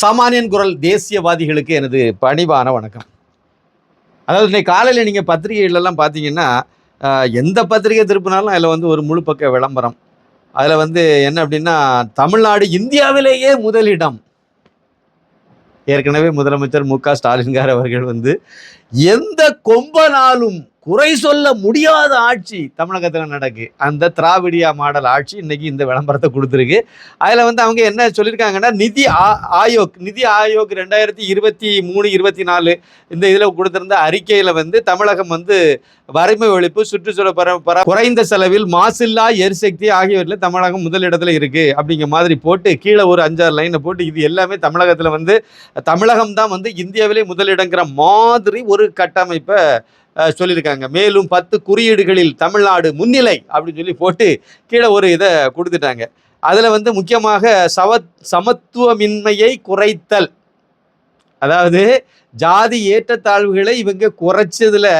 சாமானியன் குரல் தேசியவாதிகளுக்கு எனது பணிவான வணக்கம். அதாவது இன்னைக்கு காலையில் நீங்கள் பத்திரிகைகளெல்லாம் பார்த்தீங்கன்னா எந்த பத்திரிகை திருப்பினாலும் அதில் வந்து ஒரு முழு பக்க விளம்பரம். அதில் வந்து என்ன அப்படின்னா தமிழ்நாடு இந்தியாவிலேயே முதலிடம். ஏற்கனவே முதலமைச்சர் மு க ஸ்டாலின்கார் அவர்கள் வந்து எந்த கொம்பனாலும் குறை சொல்ல முடியாத ஆட்சி தமிழகத்தில் நடக்கு. அந்த திராவிடியா மாடல் ஆட்சி இன்னைக்கு இந்த விளம்பரத்தை கொடுத்துருக்கு. அதில் வந்து அவங்க என்ன சொல்லியிருக்காங்கன்னா நிதி ஆ- ஆயோக் நிதி ஆயோக் ரெண்டாயிரத்தி இருபத்தி மூணு இருபத்தி நாலு இந்த இதில் கொடுத்துருந்த அறிக்கையில் வந்து தமிழகம் வந்து வறுமை ஒழிப்பு சுற்றுச்சூழல் பரம்பரை குறைந்த செலவில் மாசில்லா எரிசக்தி ஆகியவற்றில் தமிழகம் முதலிடத்தில் இருக்குது அப்படிங்கிற மாதிரி போட்டு கீழே ஒரு அஞ்சாறு லைனை போட்டு இது எல்லாமே தமிழகத்தில் வந்து தமிழகம் தான் வந்து இந்தியாவிலே முதலிடங்கிற மாதிரி ஒரு கட்டமைப்பை சொல்லியிருக்காங்க. மேலும் பத்து குறியீடுகளில் தமிழ்நாடு முன்னிலை அப்படின்னு சொல்லி போட்டு கீழே ஒரு இதை கொடுத்துட்டாங்க. அதில் வந்து முக்கியமாக சவ சமத்துவமின்மையை குறைத்தல். அதாவது ஜாதி ஏற்றத்தாழ்வுகளை இவங்க குறைச்சதில்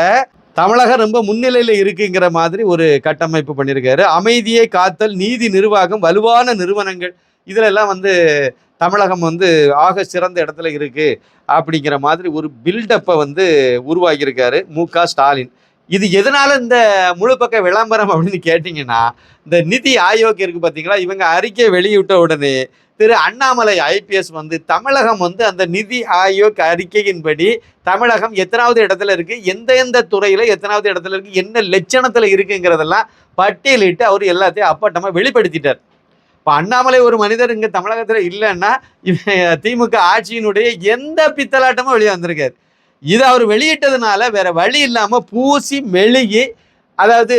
தமிழகம் ரொம்ப முன்னிலையில் இருக்குங்கிற மாதிரி ஒரு கட்டமைப்பு பண்ணியிருக்காரு. அமைதியை காத்தல் நீதி நிர்வாகம் வலுவான நிறுவனங்கள் இதுல எல்லாம் வந்து தமிழகம் வந்து ஆக சிறந்த இடத்துல இருக்குது அப்படிங்கிற மாதிரி ஒரு பில்டப்பை வந்து உருவாக்கியிருக்காரு மு க ஸ்டாலின். இது எதனால இந்த முழு பக்க விளம்பரம் அப்படின்னு கேட்டிங்கன்னா இந்த நிதி ஆயோக் இருக்குது பார்த்தீங்களா இவங்க அறிக்கை வெளியிட்ட உடனே திரு அண்ணாமலை ஐபிஎஸ் வந்து தமிழகம் வந்து அந்த நிதி ஆயோக் அறிக்கையின்படி தமிழகம் எத்தனாவது இடத்துல இருக்குது எந்த எந்த துறையில் எத்தனாவது இடத்துல இருக்குது என்ன லட்சணத்தில் இருக்குங்கிறதெல்லாம் பட்டியலிட்டு அவர் எல்லாத்தையும் அப்பட்டமாக வெளிப்படுத்திட்டார். இப்போ அண்ணாமலை ஒரு மனிதர் இங்கே தமிழகத்தில் இல்லைன்னா இவன் திமுக ஆட்சியினுடைய எந்த பித்தலாட்டமும் வெளியே வந்திருக்காரு. இது அவர் வெளியிட்டதுனால வேற வழி இல்லாமல் பூசி மெழுகி அதாவது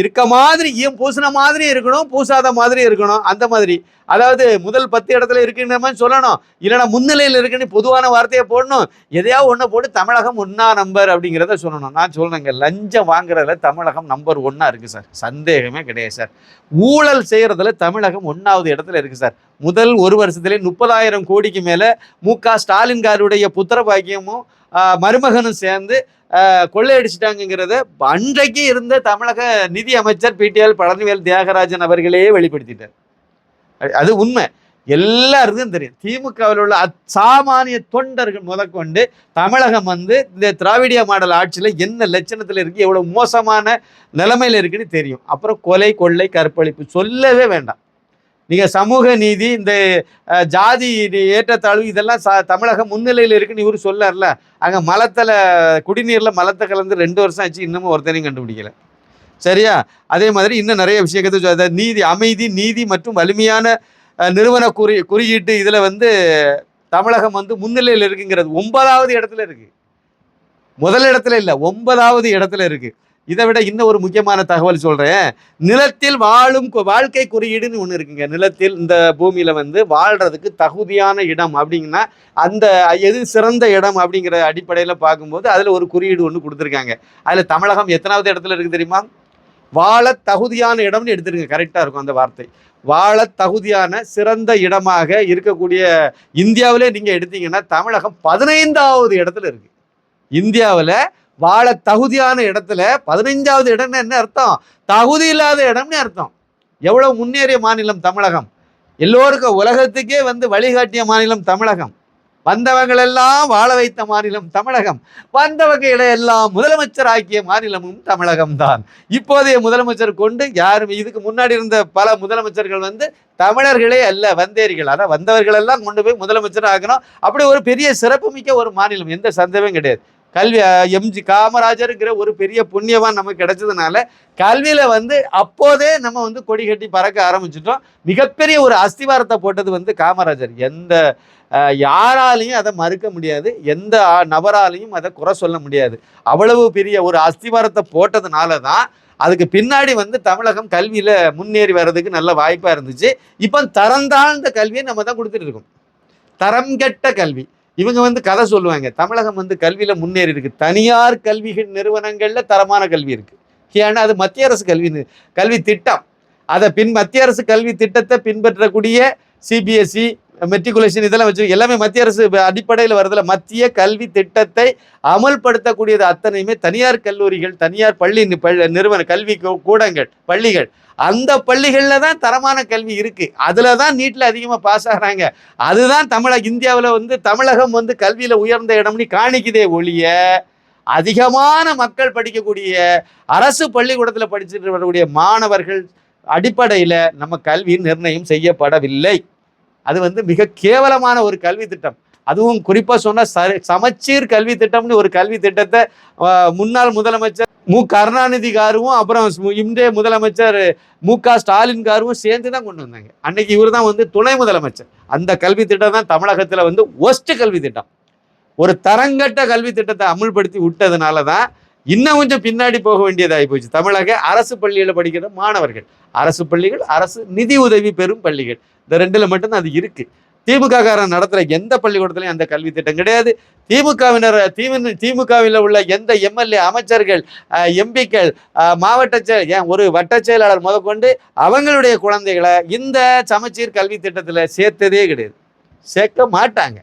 இருக்க மாதிரி ஏன் பூசின மாதிரி இருக்கணும் பூசாத மாதிரி இருக்கணும் அந்த மாதிரி. அதாவது முதல் பத்து இடத்துல இருக்குன்ற மாதிரி சொல்லணும். இல்லைன்னா முன்னிலையில் இருக்குன்னு பொதுவான வார்த்தையை போடணும். எதையாவது ஒன்றை போட்டு தமிழகம் ஒன்றா நம்பர் அப்படிங்கிறத சொல்லணும். நான் சொல்லணுங்க லஞ்சம் வாங்குறதுல தமிழகம் நம்பர் ஒன்றா இருக்குது சார் சந்தேகமே கிடையாது சார் ஊழல் செய்கிறதுல தமிழகம் ஒன்றாவது இடத்துல இருக்குது சார் முதல் ஒரு வருஷத்துலேயே முப்பதாயிரம் கோடிக்கு மேலே மு க ஸ்டாலின்காருடைய புத்திர பாக்கியமும் மருமகனும் சேர்ந்து கொள்ளையடிச்சிட்டாங்கிறத அன்றைக்கு இருந்த தமிழக நிதி அமைச்சர் பிடிஎல் பழனிவேல் தியாகராஜன் அவர்களே வெளிப்படுத்திட்டார். அது உண்மை. எல்லாருக்கும் தெரியும். திமுகவில் உள்ள அச்சாமானிய தொண்டர்கள் முதற்கொண்டு தமிழகம் வந்து இந்த திராவிடிய மாடல் ஆட்சியில் என்ன லட்சணத்தில் இருக்குது எவ்வளோ மோசமான நிலைமையில் இருக்குன்னு தெரியும். அப்புறம் கொலை கொள்ளை கற்பழிப்பு சொல்லவே வேண்டாம். நீங்கள் சமூக நீதி இந்த ஜாதி ஏற்றத்தாழ்வு இதெல்லாம் ச தமிழகம் முன்னிலையில் இருக்குன்னு இவர் சொல்லார்ல. அங்கே மலத்தில் குடிநீரில் மலத்தை கலந்து ரெண்டு வருஷம் ஆச்சு இன்னமும் ஒருத்தனையும் கண்டுபிடிக்கல. சரியா? அதே மாதிரி இன்னும் நிறைய விஷயத்தை சொ- நீதி அமைதி நீதி மற்றும் வலிமையான நிறுவன குறி குறியீட்டு இதில் வந்து தமிழகம் வந்து முன்னிலையில் இருக்குங்கிறது ஒன்பதாவது இடத்துல இருக்குது முதல் இடத்துல இல்லை ஒன்பதாவது இடத்துல இருக்குது இதை விட இன்னும் ஒரு முக்கியமான தகவல் சொல்கிறேன் நிலத்தில் வாழும் வாழ்க்கை குறியீடுன்னு ஒன்று இருக்குங்க. நிலத்தில் இந்த பூமியில் வந்து வாழ்கிறதுக்கு தகுதியான இடம் அப்படிங்கன்னா அந்த எது சிறந்த இடம் அப்படிங்கிற அடிப்படையில் பார்க்கும்போது அதில் ஒரு குறியீடு ஒன்று கொடுத்துருக்காங்க. அதில் தமிழகம் எத்தனாவது இடத்துல இருக்குது தெரியுமா? வாழ தகுதியான இடம்னு எடுத்துருங்க. கரெக்டாக இருக்கும் அந்த வார்த்தை. வாழ தகுதியான சிறந்த இடமாக இருக்கக்கூடிய இந்தியாவிலே நீங்கள் எடுத்தீங்கன்னா தமிழகம் பதினைந்தாவது இடத்துல இருக்குது இந்தியாவில் வாழ தகுதியான இடத்துல பதினைஞ்சாவது இடம்னு என்ன அர்த்தம்? தகுதி இல்லாத இடம்னு அர்த்தம். எவ்வளவு முன்னேறிய மாநிலம் தமிழகம்? எல்லோருக்கும் உலகத்துக்கே வந்து வழிகாட்டிய மாநிலம் தமிழகம். வந்தவங்களெல்லாம் வாழ வைத்த மாநிலம் தமிழகம். வந்தவங்களை எல்லாம் முதலமைச்சர் ஆக்கிய மாநிலமும் தமிழகம் தான். இப்போதைய முதலமைச்சர் கொண்டு யாரும் இதுக்கு முன்னாடி இருந்த பல முதலமைச்சர்கள் வந்து தமிழர்களே அல்ல வந்தேரிகள். அதான் வந்தவர்கள் எல்லாம் கொண்டு போய் முதலமைச்சர் ஆக்கணும். அப்படி ஒரு பெரிய சிறப்புமிக்க ஒரு மாநிலம். எந்த சந்தேகமும் கிடையாது. கல்வி எம்ஜி காமராஜருங்கிற ஒரு பெரிய புண்ணியவான் நமக்கு கிடைச்சதுனால கல்வியில் வந்து அப்போதே நம்ம வந்து கொடி கட்டி பறக்க ஆரம்பிச்சிட்டோம். மிகப்பெரிய ஒரு அஸ்திவாரத்தை போட்டது வந்து காமராஜர். எந்த யாராலையும் அதை மறுக்க முடியாது. எந்த நபராலையும் அதை குறை சொல்ல முடியாது. அவ்வளவு பெரிய ஒரு அஸ்திவாரத்தை போட்டதுனால தான் அதுக்கு பின்னாடி வந்து தமிழகம் கல்வியில் முன்னேறி வர்றதுக்கு நல்ல வாய்ப்பாக இருந்துச்சு. இப்போ தரம் தாழ்ந்த கல்வியை நம்ம தான் கொடுத்துட்டு இருக்கோம். தரம் கெட்ட கல்வி. இவங்க வந்து கதை சொல்லுவாங்க. தமிழகம் வந்து கல்வியில் முன்னேறி இருக்கு. தனியார் கல்வி நிறுவனங்களில் தரமான கல்வி இருக்கு. ஏன்னா அது மத்திய அரசு கல்வி கல்வி திட்டம். அதை பின் மத்திய அரசு கல்வி திட்டத்தை பின்பற்றக்கூடிய சிபிஎஸ்சி மெட்ரிகுலேஷன் இதெல்லாம் வச்சு எல்லாமே மத்திய அரசு அடிப்படையில் வருதுல மத்திய கல்வி திட்டத்தை அமல்படுத்தக்கூடியது அத்தனையுமே தனியார் கல்லூரிகள் தனியார் பள்ளி நிறுவன கல்வி கூடங்கள் பள்ளிகள். அந்த பள்ளிகளில் தான் தரமான கல்வி இருக்குது அதில் தான் நீட்டில் அதிகமாக பாஸ் ஆகிறாங்க. அதுதான் தமிழக இந்தியாவில் வந்து தமிழகம் வந்து கல்வியில் உயர்ந்த இடம்னு காணிக்குதே ஒழிய அதிகமான மக்கள் படிக்கக்கூடிய அரசு பள்ளிக்கூடத்தில் படிச்சுட்டு வரக்கூடிய மாணவர்கள் அடிப்படையில் நம்ம கல்வி நிர்ணயம் செய்யப்படவில்லை. அது வந்து மிக கேவலமான ஒரு கல்வி திட்டம். அதுவும் குறிப்பாக சொன்னால் ச சமச்சீர் கல்வி திட்டம்னு ஒரு கல்வி திட்டத்தை முன்னாள் முதலமைச்சர் மு. கருணாநிதி காரும் அப்புறம் இன்றைய முதலமைச்சர் மு. க. ஸ்டாலின் காரும் சேர்ந்து தான் கொண்டு வந்தாங்க. அன்னைக்கு இவர் தான் வந்து துணை முதலமைச்சர். அந்த கல்வி திட்டம் தான் தமிழகத்தில் வந்து ஒஸ்ட் கல்வி திட்டம். ஒரு தரங்கட்ட கல்வி திட்டத்தை அமுல்படுத்தி விட்டதுனால தான் இன்னும் கொஞ்சம் பின்னாடி போக வேண்டியதாகி போச்சு. தமிழக அரசு பள்ளியில் படிக்கிற மாணவர்கள். அரசு பள்ளிகள் அரசு நிதி உதவி பெறும் பள்ளிகள். இந்த ரெண்டுல மட்டும்தான் அது இருக்கு. திமுககாரன் நடத்துகிற எந்த பள்ளிக்கூடத்துலையும் அந்த கல்வி திட்டம் கிடையாது. திமுகவினர் திமு திமுகவில் உள்ள எந்த எம்எல்ஏ அமைச்சர்கள் எம்பிக்கள் மாவட்ட செயல் ஏன் ஒரு வட்ட செயலாளர் முதற்கொண்டு அவங்களுடைய குழந்தைகளை இந்த சமச்சீர் கல்வி திட்டத்தில் சேர்த்ததே கிடையாது. சேர்க்க மாட்டாங்க.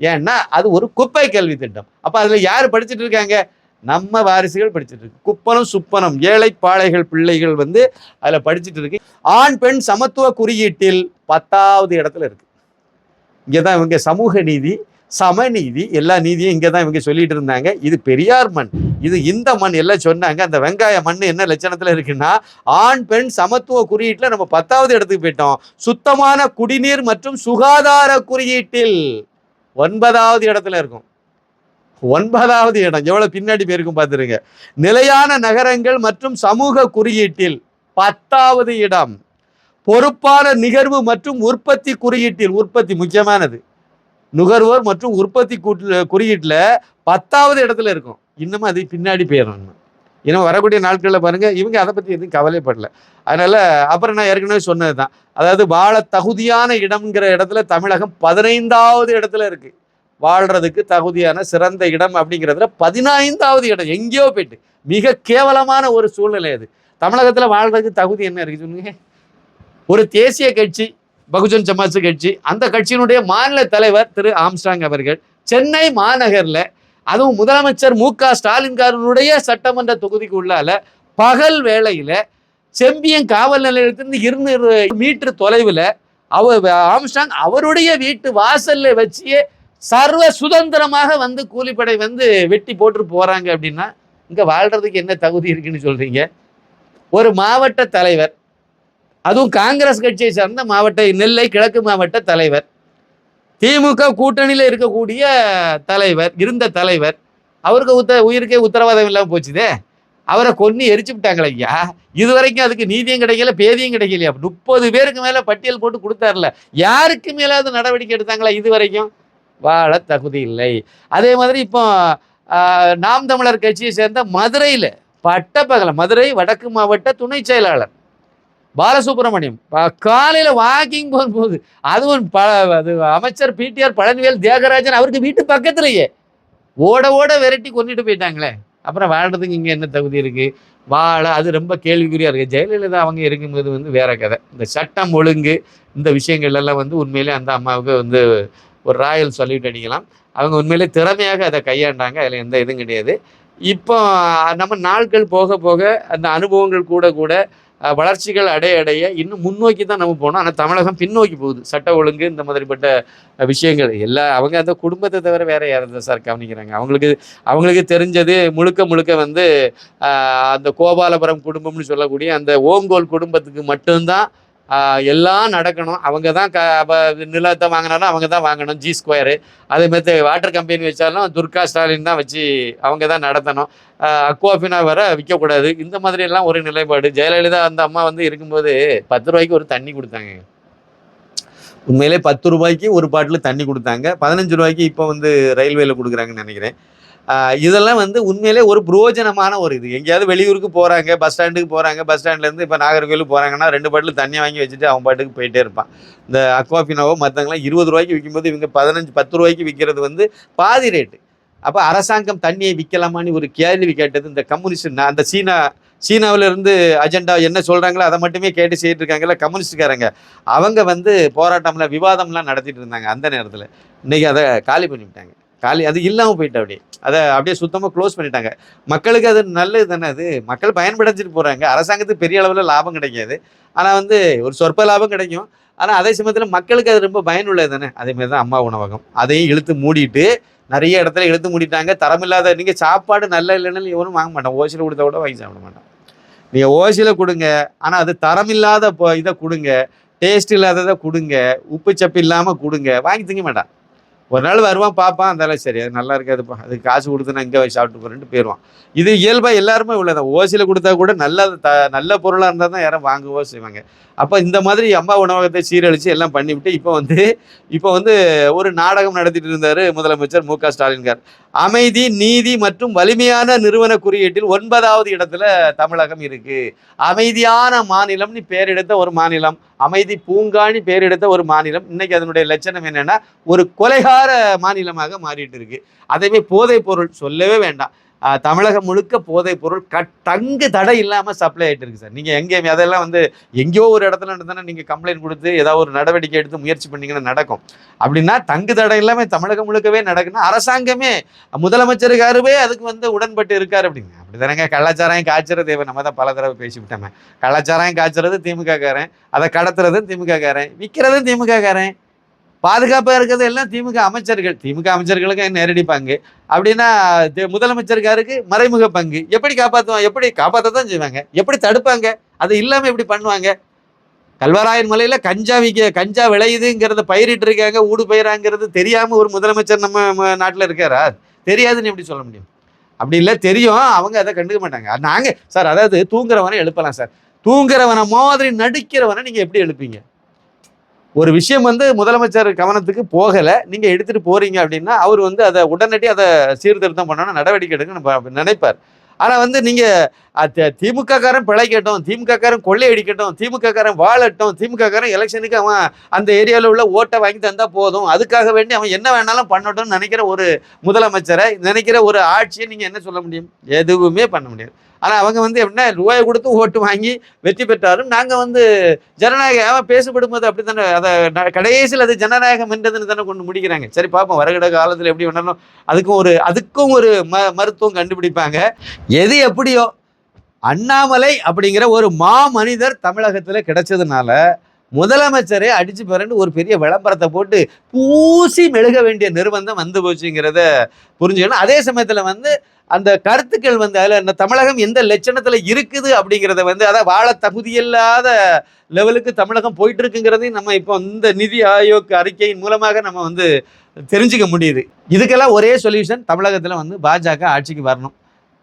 ஏன்னா அது ஒரு குப்பை கல்வி திட்டம். அப்போ அதில் யார் படிச்சுட்டு இருக்காங்க? நம்ம வாரிசுகள் படிச்சுட்டு இருக்கு. குப்பனம் சுப்பனம் ஏழை பாழைகள் பிள்ளைகள் வந்து அதில் படிச்சுட்டு இருக்கு. ஆண் பெண் சமத்துவ குறியீட்டில் பத்தாவது இடத்துல இருக்கு. இங்கே தான் இவங்க சமூக நீதி சமநீதி எல்லா நீதியும் இங்கே தான் இவங்க சொல்லிட்டு இருந்தாங்க. இது பெரியார் மண். இது இந்த மண் எல்லாம் சொன்னாங்க. அந்த வெங்காய மண் என்ன லட்சணத்தில் இருக்குன்னா ஆண் பெண் சமத்துவ குறியீட்டில் நம்ம பத்தாவது இடத்துக்கு போயிட்டோம். சுத்தமான குடிநீர் மற்றும் சுகாதார குறியீட்டில் ஒன்பதாவது இடத்துல இருக்கும். ஒன்பதாவது இடம். எவ்வளவு பின்னாடி போயிருக்கும் பார்த்துருங்க. நிலையான நகரங்கள் மற்றும் சமூக குறியீட்டில் பத்தாவது இடம். பொறுப்பான நிகழ்வு மற்றும் உற்பத்தி குறியீட்டில் உற்பத்தி முக்கியமானது. நுகர்வோர் மற்றும் உற்பத்தி கூட்டில் குறியீட்டில் பத்தாவது இடத்துல இருக்கும். இன்னமும் அது பின்னாடி போயிடணும். இன்னும் வரக்கூடிய நாட்களில் பாருங்க இவங்க அதை பற்றி எதுவும் கவலைப்படல. அதனால் அப்புறம் நான் ஏற்கனவே சொன்னது தான் அதாவது வாழ தகுதியான இடம்ங்கிற இடத்துல தமிழகம் பதினைந்தாவது இடத்துல இருக்குது வாழ்றதுக்கு தகுதியான சிறந்த இடம் அப்படிங்கிறதுல பதினைந்தாவது இடம் எங்கேயோ போயிட்டு. மிக கேவலமான ஒரு சூழ்நிலை அது. தமிழகத்தில் வாழ்றதுக்கு தகுதி என்ன இருக்கு சொல்லுங்க? ஒரு தேசிய கட்சி பகுஜன் சமாஜ் கட்சி அந்த கட்சியினுடைய மாநில தலைவர் திரு ஆம்ஸ்டாங் அவர்கள் சென்னை மாநகர்ல அதுவும் முதலமைச்சர் மு க ஸ்டாலின்காரனுடைய சட்டமன்ற தொகுதிக்கு உள்ளால பகல் வேளையில் செம்பியன் காவல் நிலையத்திலிருந்து இருநூறு மீட்டர் தொலைவில் அவர் ஆம்ஸ்டாங் அவருடைய வீட்டு வாசல்ல வச்சே சர்வ சுதந்திரமாக வந்து கூலிப்படை வந்து வெட்டி போட்டு போகிறாங்க அப்படின்னா இங்கே வாழ்கிறதுக்கு என்ன தகுதி இருக்குன்னு சொல்கிறீங்க ஒரு மாவட்ட தலைவர் அதுவும் காங்கிரஸ் கட்சியை சார்ந்த மாவட்ட நெல்லை கிழக்கு மாவட்ட தலைவர் திமுக கூட்டணியில் இருக்கக்கூடிய தலைவர் இருந்த தலைவர் அவருக்கு உத்த உயிருக்கே உத்தரவாதம் இல்லாமல் போச்சுதே. அவரை கொன்னு எரிச்சு விட்டாங்களே ஐயா. இது வரைக்கும் அதுக்கு நீதியும் கிடைக்கல பேதியும் கிடைக்கலையா? முப்பது பேருக்கு மேலே பட்டியல் போட்டு கொடுத்தாருல. யாருக்கு மேலாவது நடவடிக்கை எடுத்தாங்களா இது வரைக்கும் வாழ தகுதி இல்லை. அதே மாதிரி இப்போ நாம் தமிழர் கட்சியை சேர்ந்த மதுரையில் பட்டப்பகல மதுரை வடக்கு மாவட்ட துணை செயலாளர் பாலசுப்ரமணியம் காலையில் வாக்கிங் போகும்போது அதுவும் ப அது அமைச்சர் பிடிஆர் பழனிவேல் தியாகராஜன் அவருக்கு வீட்டு பக்கத்துலேயே ஓட ஓட விரட்டி கொண்டுட்டு போயிட்டாங்களே. அப்புறம் வாழ்றதுக்கு இங்கே என்ன தகுதி இருக்குது வாழ அது ரொம்ப கேள்விக்குறியாக இருக்குது ஜெயலலிதா அவங்க இருக்கும்போது வந்து வேற கதை. இந்த சட்டம் ஒழுங்கு இந்த விஷயங்கள் எல்லாம் வந்து உண்மையிலே அந்த அம்மாவுக்கு வந்து ஒரு ராயல் சொல்லிட்டு அடிக்கலாம். அவங்க உண்மையிலே திறமையாக அதை கையாண்டாங்க. அதில் எந்த இதுவும் கிடையாது. இப்போ நம்ம நாட்கள் போக போக அந்த அனுபவங்கள் கூட கூட வளர்ச்சிகள் அடைய அடைய இன்னும் முன்னோக்கி தான் நம்ம போனோம் ஆனால் தமிழகம் பின்னோக்கி போகுது. சட்ட ஒழுங்கு இந்த மாதிரிப்பட்ட விஷயங்கள். எல்லா அவங்க அந்த குடும்பத்தை தவிர வேற யாராவது சார் கவனிக்கிறாங்க? அவங்களுக்கு அவங்களுக்கு தெரிஞ்சது முழுக்க முழுக்க வந்து அந்த கோபாலபுரம் குடும்பம்னு சொல்லக்கூடிய அந்த ஓங்கோல் குடும்பத்துக்கு மட்டும்தான் எல்லாம் நடக்கணும். அவங்க தான் க அப்ப நிலத்தை வாங்கினாலும் அவங்க தான் வாங்கணும் ஜி ஸ்கொயரு அதே மாதிரி வாட்டர் கம்பெனி வச்சாலும் துர்கா ஸ்டாலின் தான் வச்சு அவங்க தான் நடத்தணும். அக்வாஃபினா வர விற்கக்கூடாது இந்த மாதிரி எல்லாம் ஒரு நிலைப்பாடு. ஜெயலலிதா அந்த அம்மா வந்து இருக்கும்போது பத்து ரூபாய்க்கு ஒரு தண்ணி கொடுத்தாங்க. உண்மையிலே பத்து ரூபாய்க்கு ஒரு பாட்டில் தண்ணி கொடுத்தாங்க. பதினஞ்சு ரூபாய்க்கு இப்போ வந்து ரயில்வேல கொடுக்குறாங்கன்னு நினைக்கிறேன். இதெல்லாம் வந்து உண்மையிலே ஒரு புரோஜனமான ஒரு இது. எங்கேயாவது வெளியூருக்கு போகிறாங்க பஸ் ஸ்டாண்டுக்கு போகிறாங்க பஸ் ஸ்டாண்ட்லேருந்து இப்போ நாகர்கோயிலுக்கு போகிறாங்கன்னா ரெண்டு பாட்டில் தண்ணி வாங்கி வச்சுட்டு அவன் பாட்டுக்கு போயிட்டே இருப்பான். இந்த அக்வாஃபினாவோ மற்றவங்களாம் இருபது ரூபாய்க்கு விற்கும்போது இவங்க பதினஞ்சு பத்து ரூபாய்க்கு விற்கிறது வந்து பாதி ரேட்டு அப்போ அரசாங்கம் தண்ணியை விற்கலாமான்னு ஒரு கேள்வி கேட்டது இந்த கம்யூனிஸ்ட் அந்த சீனா சீனாவுல இருந்து அஜெண்டா என்ன சொல்கிறாங்களோ அதை மட்டுமே கேட்டு செய்துட்டு இருக்காங்கல்ல கம்யூனிஸ்ட்காரங்க. அவங்க வந்து போராட்டம்லாம் விவாதம்லாம் நடத்திட்டு இருந்தாங்க அந்த நேரத்தில். இன்னைக்கு அதை காலி பண்ணிவிட்டாங்க. காலி அது இல்லாமல் போயிட்டு அப்படியே. அதை அப்படியே சுத்தமாக க்ளோஸ் பண்ணிட்டாங்க. மக்களுக்கு அது நல்லது தானே அது? மக்கள் பயன்படைஞ்சிட்டு போகிறாங்க அரசாங்கத்துக்கு பெரிய அளவில் லாபம் கிடைக்காது. ஆனால் வந்து ஒரு சொற்ப லாபம் கிடைக்கும். ஆனால் அதே சமயத்தில் மக்களுக்கு அது ரொம்ப பயனுள்ளது தானே? அதேமாதிரி தான் அம்மா உணவகம். அதையும் இழுத்து மூடிட்டு நிறைய இடத்துல இழுத்து மூடிட்டாங்க. தரமில்லாத நீங்கள் சாப்பாடு நல்ல இல்லைன்னு எவனும் வாங்க மாட்டான். ஓசியில் கொடுத்தா கூட வாங்கி சாப்பிட மாட்டான். நீங்கள் ஓசியில் கொடுங்க. ஆனால் அது தரமில்லாத இப்போ இதை கொடுங்க. டேஸ்ட் இல்லாததை கொடுங்க. உப்பு சப்பு இல்லாமல் கொடுங்க. வாங்கி திங்க மாட்டான். ஒரு நாள் வருவான் பார்ப்பான் அதெல்லாம் சரி அது நல்லா இருக்காதுப்பா அதுக்கு காசு கொடுத்து நான் இங்கே சாப்பிட்டு போகிறேன்ட்டு போயிடுவான். இது இயல்பாக எல்லாருமே உள்ளதான். ஓசியில் கொடுத்தா கூட நல்ல த நல்ல பொருளாக இருந்தால் தான் யாரும் வாங்கவோ செய்வாங்க. அப்போ இந்த மாதிரி அம்மா உணவகத்தை சீரழித்து எல்லாம் பண்ணிவிட்டு இப்போ வந்து இப்போ வந்து ஒரு நாடகம் நடத்திட்டு இருந்தார் முதலமைச்சர் மு க ஸ்டாலின்கார். அமைதி நீதி மற்றும் வலிமையான நிறுவன குறியீட்டில் ஒன்பதாவது இடத்துல தமிழகம் இருக்கு. அமைதியான மாநிலம்னு பேர் எடுத்த ஒரு மாநிலம் அமைதி பூங்காணி பேர் எடுத்த ஒரு மாநிலம். இன்னைக்கு அதனுடைய லட்சணம் என்னன்னா ஒரு கொலைகார மாநிலமாக மாறிட்டு இருக்கு. அதேமே போதைப் பொருள் சொல்லவே வேண்டாம். தமிழகம் முழுக்க போதைப் பொருள் கட் தங்கு தடை இல்லாமல் சப்ளை ஆகிட்டு இருக்கு சார். நீங்கள் எங்கேயுமே அதெல்லாம் வந்து எங்கேயோ ஒரு இடத்துல நடந்தானே நீங்கள் கம்ப்ளைண்ட் கொடுத்து ஏதாவது ஒரு நடவடிக்கை எடுத்து முயற்சி பண்ணிங்கன்னா நடக்கும். அப்படின்னா தங்கு தடை இல்லாமல் தமிழகம் முழுக்கவே நடக்குன்னா அரசாங்கமே முதலமைச்சருக்காருவே அதுக்கு வந்து உடன்பட்டு இருக்கார் அப்படிங்க. அப்படிதானங்க கலாச்சாரம் காய்ச்சறது இவன் நம்ம தான் பல தடவை பேசிவிட்டோமே கலாச்சாரம் காய்ச்சறது திமுக காரன் அதை கடத்துறதும் திமுக காரன் விற்கிறதும் திமுக காரன் பாதுகாப்பாக இருக்கிறது எல்லாம் திமுக அமைச்சர்கள். திமுக அமைச்சர்களுக்கு நேரடி பங்கு? அப்படின்னா தி- முதலமைச்சருக்காருக்கு மறைமுக பங்கு. எப்படி காப்பாற்றுவாங்க எப்படி காப்பாற்ற தான் செய்வாங்க? எப்படி தடுப்பாங்க? அது இல்லாமல் எப்படி பண்ணுவாங்க? கல்வராயன் மலையில் கஞ்சா விக்க கஞ்சா விளையுதுங்கிறத பயிரிட்டு இருக்காங்க ஊடு பயிராங்கிறது தெரியாமல் ஒரு முதலமைச்சர் நம்ம நாட்டில் இருக்காரா? தெரியாதுன்னு எப்படி சொல்ல முடியும்? அப்படி இல்லை தெரியும். அவங்க அதை கண்டுக்க மாட்டாங்க. நாங்கள் சார் அதாவது தூங்குறவனை எழுப்பலாம் சார். தூங்குறவனை மாதிரி நடிக்கிறவனை நீங்கள் எப்படி எழுப்பீங்க? ஒரு விஷயம் வந்து முதலமைச்சர் கவனத்துக்கு போகலை. நீங்கள் எடுத்துகிட்டு போகிறீங்க அப்படின்னா அவர் வந்து அதை உடனடி அதை சீர்திருத்தம் பண்ணணும் நடவடிக்கை எடுக்கணும் நினைப்பார். ஆனால் வந்து நீங்கள் திமுககாரன் பிழைக்கட்டும் திமுககாரன் கொள்ளையடிக்கட்டும் திமுககாரன் வாழட்டும் திமுககாரன் எலெக்ஷனுக்கு அவன் அந்த ஏரியாவில் உள்ள ஓட்டை வாங்கி தந்தால் போதும். அதுக்காக வேண்டி அவன் என்ன வேணாலும் பண்ணட்டும்னு நினைக்கிற ஒரு முதலமைச்சரை நினைக்கிற ஒரு ஆட்சியை நீங்கள் என்ன சொல்ல முடியும்? எதுவுமே பண்ண முடியாது. ஆனால் அவங்க வந்து எப்படின்னா ரூபாயை கொடுத்து ஓட்டு வாங்கி வெற்றி பெற்றாரும் நாங்கள் வந்து ஜனநாயகம் பேசப்படும்போது பேசப்படும் போது அப்படி தானே அதை ந- கடைசியில் அது ஜனநாயகம் என்றதுன்னு தானே கொண்டு முடிக்கிறாங்க. சரி பார்ப்போம் வருகிற காலத்தில் எப்படி வேணாலும் அதுக்கும் ஒரு அதுக்கும் ஒரு ம மருத்துவம் கண்டுபிடிப்பாங்க. எது எப்படியோ அண்ணாமலை அப்படிங்கிற ஒரு மா மனிதர் தமிழகத்தில் கிடைச்சதுனால முதலமைச்சரே அடிச்சு பாருன்னு ஒரு பெரிய விளம்பரத்தை போட்டு பூசி மெழுக வேண்டிய நிர்பந்தம் வந்து போச்சுங்கிறத புரிஞ்சுக்கணும். அதே சமயத்தில் வந்து அந்த கருத்துக்கள் வந்து அதில் இந்த தமிழகம் எந்த லட்சணத்தில் இருக்குது அப்படிங்கிறத வந்து அதாவது வாழ தகுதியில்லாத லெவலுக்கு தமிழகம் போயிட்டு இருக்குங்கிறதையும் நம்ம இப்போ இந்த நிதி ஆயோக் அறிக்கையின் மூலமாக நம்ம வந்து தெரிஞ்சுக்க முடியுது. இதுக்கெல்லாம் ஒரே சொல்யூஷன் தமிழகத்தில் வந்து பாஜக ஆட்சிக்கு வரணும்.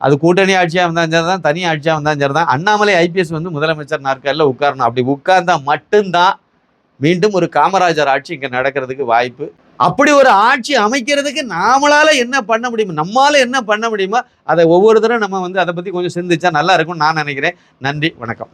அது கூட்டணி ஆட்சியாக வந்தாலும் சரி தான் தனி ஆட்சியாக வந்தாலும் சரி தான் அண்ணாமலை ஐபிஎஸ் வந்து முதலமைச்சர் நாற்காலில் உட்காரணும். அப்படி உட்கார்ந்தா மட்டும்தான் மீண்டும் ஒரு காமராஜர் ஆட்சி இங்கே நடக்கிறதுக்கு வாய்ப்பு. அப்படி ஒரு ஆட்சி அமைக்கிறதுக்கு நாமளால என்ன பண்ண முடியுமோ நம்மளால என்ன பண்ண முடியுமோ அதை ஒவ்வொரு தடவை நம்ம வந்து அதை பற்றி கொஞ்சம் சிந்திச்சா நல்லா இருக்கும்னு நான் நினைக்கிறேன். நன்றி வணக்கம்.